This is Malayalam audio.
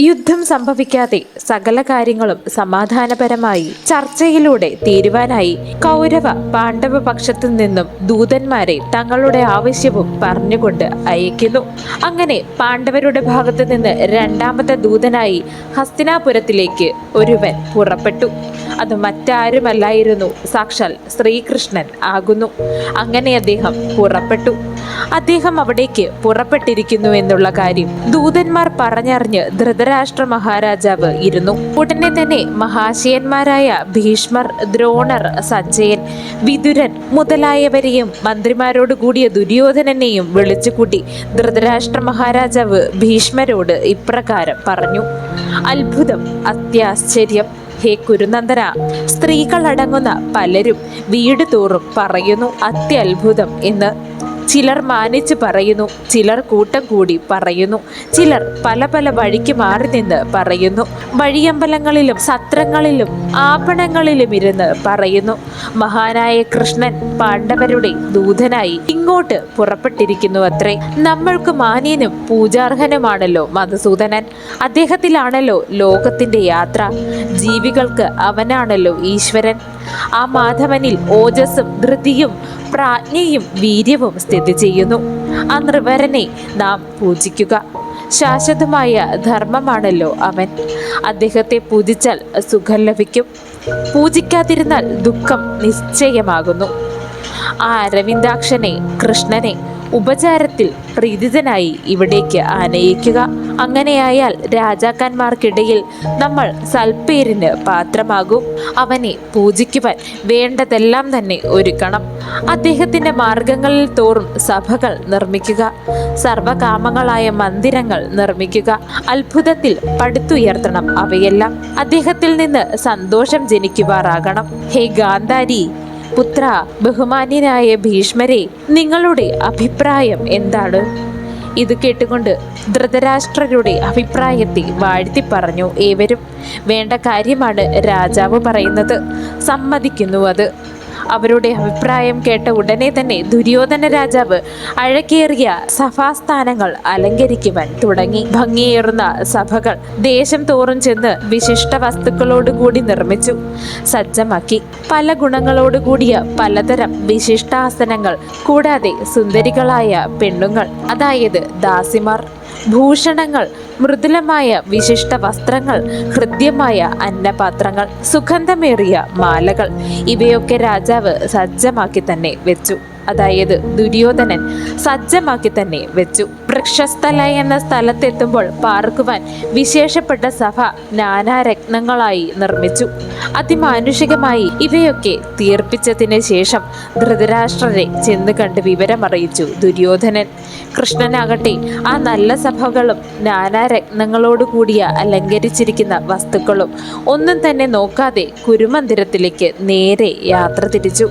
യുദ്ധം സംഭവിക്കാതെ സകല കാര്യങ്ങളും സമാധാനപരമായി ചർച്ചയിലൂടെ തീരുവാനായി കൗരവ പാണ്ഡവ പക്ഷത്തു നിന്നും ദൂതന്മാരെ തങ്ങളുടെ ആവശ്യവും പറഞ്ഞുകൊണ്ട് അയക്കുന്നു. അങ്ങനെ പാണ്ഡവരുടെ ഭാഗത്തു നിന്ന് രണ്ടാമത്തെ ദൂതനായി ഹസ്തിനാപുരത്തിലേക്ക് ഒരുവൻ പുറപ്പെട്ടു. അത് മറ്റാരുമല്ലായിരുന്നു. സാക്ഷാൽ ശ്രീകൃഷ്ണൻ ആകുന്നു. അങ്ങനെ അദ്ദേഹം പുറപ്പെട്ടു. അദ്ദേഹം അവിടേക്ക് പുറപ്പെട്ടിരിക്കുന്നു എന്നുള്ള കാര്യം ദൂതന്മാർ പറഞ്ഞറിഞ്ഞ് ധൃതരാഷ്ട്ര മഹാരാജാവ് ഇരുന്നു. ഉടനെ തന്നെ മഹാശയന്മാരായ ഭീഷ്മർ ദ്രോണർ സഞ്ജയൻ വിതുരൻ മുതലായവരെയും മന്ത്രിമാരോട് കൂടിയ ദുര്യോധനനെയും വിളിച്ചുകൂട്ടി ധൃതരാഷ്ട്ര മഹാരാജാവ് ഭീഷ്മരോട് ഇപ്രകാരം പറഞ്ഞു. അത്ഭുതം അത്യാശ്ചര്യം. ഹേ കുരുനന്ദന സ്ത്രീകൾ അടങ്ങുന്ന പലരും വീട് തോറും പറയുന്നു അത്യത്ഭുതം എന്ന്. ചിലർ മാനിച്ച് പറയുന്നു ചിലർ കൂട്ടം കൂടി പറയുന്നു ചിലർ പല പല വഴിക്ക് മാറി നിന്ന് പറയുന്നു. വഴിയമ്പലങ്ങളിലും സത്രങ്ങളിലും ആപണങ്ങളിലും ഇരുന്ന് പറയുന്നു. മഹാനായ കൃഷ്ണൻ പാണ്ഡവരുടെ ദൂതനായി ഇങ്ങോട്ട് പുറപ്പെട്ടിരിക്കുന്നു അത്രേ. നമ്മൾക്ക് മാന്യനും പൂജാർഹനുമാണല്ലോ മധുസൂദനൻ. അദ്ദേഹത്തിലാണല്ലോ ലോകത്തിന്റെ യാത്ര. ജീവികൾക്ക് അവനാണല്ലോ ഈശ്വരൻ. ആ മാധവനിൽ ഓജസ്സും ധൃതിയും പ്രാജ്ഞയും വീര്യവും സ്ഥിതി ചെയ്യുന്നു. ആ നൃവരനെ നാം പൂജിക്കുക. ശാശ്വതമായ ധർമ്മമാണല്ലോ അവൻ. അദ്ദേഹത്തെ പൂജിച്ചാൽ സുഖം ലഭിക്കും. പൂജിക്കാതിരുന്നാൽ ദുഃഖം നിശ്ചയമാകുന്നു. ആ അരവിന്ദാക്ഷനെ കൃഷ്ണനെ ഉപചാരത്തിൽ പ്രീതിതനായി ഇവിടേക്ക് ആനയിക്കുക. അങ്ങനെയായാൽ രാജാക്കന്മാർക്കിടയിൽ നമ്മൾ സൽപ്പേരിന് പാത്രമാകും. അവനെ പൂജിക്കുവാൻ വേണ്ടതെല്ലാം തന്നെ ഒരുക്കണം. അദ്ദേഹത്തിന്റെ മാർഗങ്ങളിൽ തോറും സഭകൾ നിർമ്മിക്കുക. സർവകാമങ്ങളായ മന്ദിരങ്ങൾ നിർമ്മിക്കുക. അത്ഭുതത്തിൽ പടുത്തുയർത്തണം അവയെല്ലാം. അദ്ദേഹത്തിൽ നിന്ന് സന്തോഷം ജനിക്കുവാറാകണം. ഹേ ഗാന്ധാരി പുത്ര ബഹുമാന്യനായ ഭീഷ്മരെ നിങ്ങളുടെ അഭിപ്രായം എന്താണ്? ഇത് കേട്ടുകൊണ്ട് ധൃതരാഷ്ട്രരുടെ അഭിപ്രായത്തെ വാഴ്ത്തി പറഞ്ഞു ഏവരും. വേണ്ട കാര്യമാണ് രാജാവ് പറയുന്നത്. സമ്മതിക്കുന്നു അത്. അവരുടെ അഭിപ്രായം കേട്ട ഉടനെ തന്നെ ദുര്യോധന രാജാവ് അഴക്കേറിയ സഭാസ്ഥാനങ്ങൾ അലങ്കരിക്കുവാൻ തുടങ്ങി. ഭംഗിയേറുന്ന സഭകൾ ദേശം തോറും ചെന്ന് വിശിഷ്ട വസ്തുക്കളോടുകൂടി നിർമ്മിച്ചു സജ്ജമാക്കി. പല ഗുണങ്ങളോടുകൂടിയ പലതരം വിശിഷ്ടാസനങ്ങൾ കൂടാതെ സുന്ദരികളായ പെണ്ണുങ്ങൾ അതായത് ദാസിമാർ. ഭൂഷണങ്ങൾ മൃദുലമായ വിശിഷ്ട വസ്ത്രങ്ങൾ ഹൃദ്യമായ അന്നപാത്രങ്ങൾ സുഗന്ധമേറിയ മാലകൾ. ഇവയൊക്കെ രാജാവ് സജ്ജമാക്കി തന്നെ വെച്ചു. അതായത് ദുര്യോധനൻ സജ്ജമാക്കി തന്നെ വെച്ചു. വൃക്ഷസ്ഥല എന്ന സ്ഥലത്തെത്തുമ്പോൾ പാർക്കുവാൻ വിശേഷപ്പെട്ട സഭ നാനാരത്നങ്ങളായി നിർമ്മിച്ചു. അതിമാനുഷികമായി ഇവയൊക്കെ തീർപ്പിച്ചതിന് ശേഷം ധൃതരാഷ്ട്രരെ ചെന്ന് കണ്ട് വിവരമറിയിച്ചു ദുര്യോധനൻ. കൃഷ്ണനാകട്ടെ ആ നല്ല സഭകളും നാനാരത്നങ്ങളോട് കൂടിയ അലങ്കരിച്ചിരിക്കുന്ന വസ്തുക്കളും ഒന്നും തന്നെ നോക്കാതെ കുരുമന്ദിരത്തിലേക്ക് നേരെ യാത്ര തിരിച്ചു.